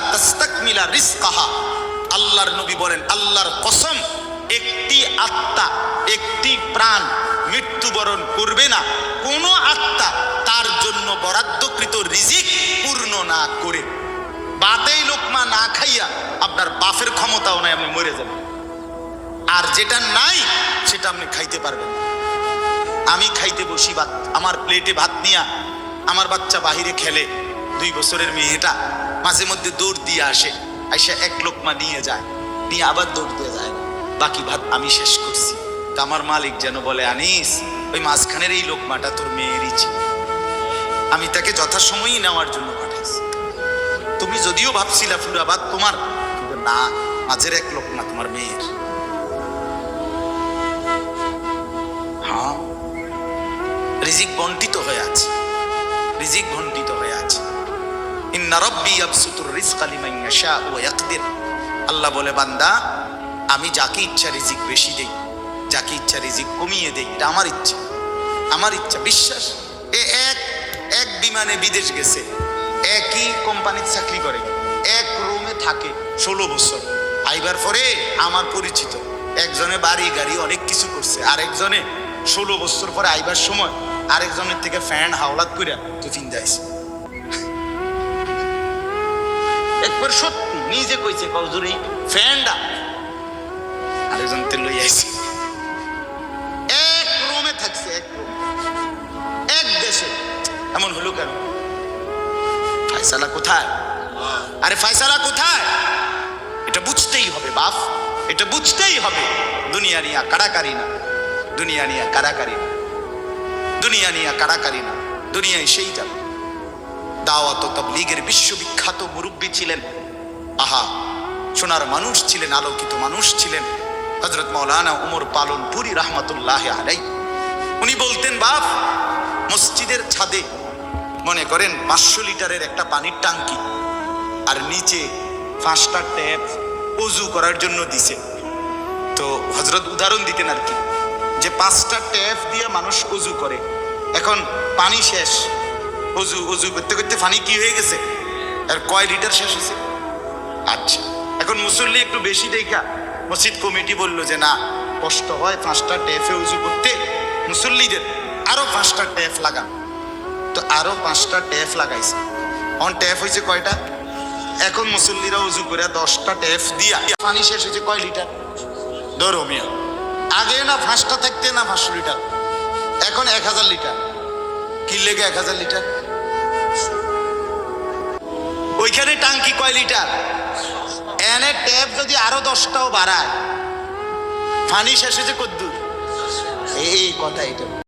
তাস্তাকমিলা রিজকাহা। আল্লাহর নবী বলেন, আল্লাহর কসম, একটি আত্মা, একটি প্রাণ মৃত্যুবরণ করবে না। কোনো আত্মা তার জন্য বরাদ্দকৃত রিজিক পূর্ণ না করে। বাতেই লোকমা না খাইয়া আপনার বাফের ক্ষমতাও নাই, আপনি মরে যাবেন। আর যেটা নাই, সেটা আপনি খাইতে পারবেন আমি খাইতে বসি ভাত, আমার প্লেটে ভাত নিয়া, আমার বাচ্চা বাহিরে খেলে, দুই বছরের মেয়েটা মাঝে মধ্যে দৌড় দিয়ে আসে। আইসা এক লোকমা নিয়ে যায়, নিয়ে আবার দৌড় দিয়ে যায়। বাকি ভাত আমি শেষ করছি। তা আমার মালিক যেন বলে, আনিস, ওই মাঝখানের এই লোকমাটা তোর মেয়েরই ছিল। আমি তাকে যথাসময়ই নেওয়ার জন্য পাঠাইছি। তুমি যদিও ভাবছিলা ফুরাবাদ তোমার না, মাঝের এক লোকমা তোমার মেয়ের। হ্যাঁ রিজিক বন্টিত হয়ে আছে। রিজিক বন্টিত ইন্না রব্বি ইয়াবসুতুর রিজকা লিমান ইয়াশা ওয়া ইয়াকদির। আল্লাহ বলে, বান্দা, আমি যাকে ইচ্ছা রিজিক বেশি দেই, যাকে ইচ্ছা রিজিক কমিয়ে দেই, এটা আমার ইচ্ছা। আমার ইচ্ছা, বিশ্বাস, এ এক এক বিমানে বিদেশ গেছে, একই কোম্পানির চাকরি করে, এক রুমে থাকে ষোলো বছর। আইবার পরে আমার পরিচিত, একজনে বাড়ি গাড়ি অনেক কিছু করছে, আরেকজনে ষোলো বছর পরে আইবার সময়, আরেকজনের থেকে ফ্যান হাওলাত করে টিফিন যাইছে। একবার সত্যি নিজে কইছে আরেকজন লই আইছে। এক রুমে থাকছে, এক এক দেশে। এমন হলো কেন? কোথায়? আরে ফায়সালা কোথায়? এটা বুঝতেই হবে, বাপ। এটা বুঝতেই হবে। দুনিয়া নিয়া কারাকারি না। দুনিয়া নিয়া কারাকারি না। দুনিয়া নিয়া কারাকারি না। দুনিয়ায় সেই যাবে। দাওয়াত তাবলীগের বিশ্ববিখ্যাত মুরব্বী ছিলেন। আহা, সোনার মানুষ ছিলেন, আলোকিত মানুষ ছিলেন। হজরত মৌলানা উমর পালন পুরি রহমতুল্লাহ আলাই উনি বলতেন, বাপ, মসজিদের ছাদে মনে করেন পাঁচশো লিটারের একটা পানির টাঙ্কি আর নিচে পাঁচটা ট্যাপ অজু করার জন্য দিছে। তো হজরত উদাহরণ দিতেন আর কি, যে পাঁচটা ট্যাপ দিয়ে মানুষ অজু করে। এখন পানি শেষ অজু অজু করতে করতে পানি কি হয়ে গেছে? আর কয় লিটার শেষ হয়েছে? আচ্ছা এখন মুসল্লি একটু বেশি দেখা। মসজিদ কমিটি বলল যে, না, কষ্ট হয় পাঁচটা ট্যাপে উজু করতে। মুসল্লিদের আরও পাঁচটা ট্যাপ লাগান। তো আরও পাঁচটা ট্যাপ লাগাইছে। অন ট্যাপ হয়েছে কয়টা? এখন মুসল্লিরা উজু করে দশটা ট্যাপ দিয়া পানি শেষ হয়েছে কয় লিটার ধরো মিয়া, আগে না পাঁচটা থাকতে না পাঁচশো লিটার এখন এক হাজার লিটার কি লেগে এক হাজার লিটার ওইখানে টাঙ্কি কয় লিটার? এনে ট্যাপ যদি আরও দশটাও বাড়ায়। পানি শেষে যে কদ্দুর। এই, কথা এটা।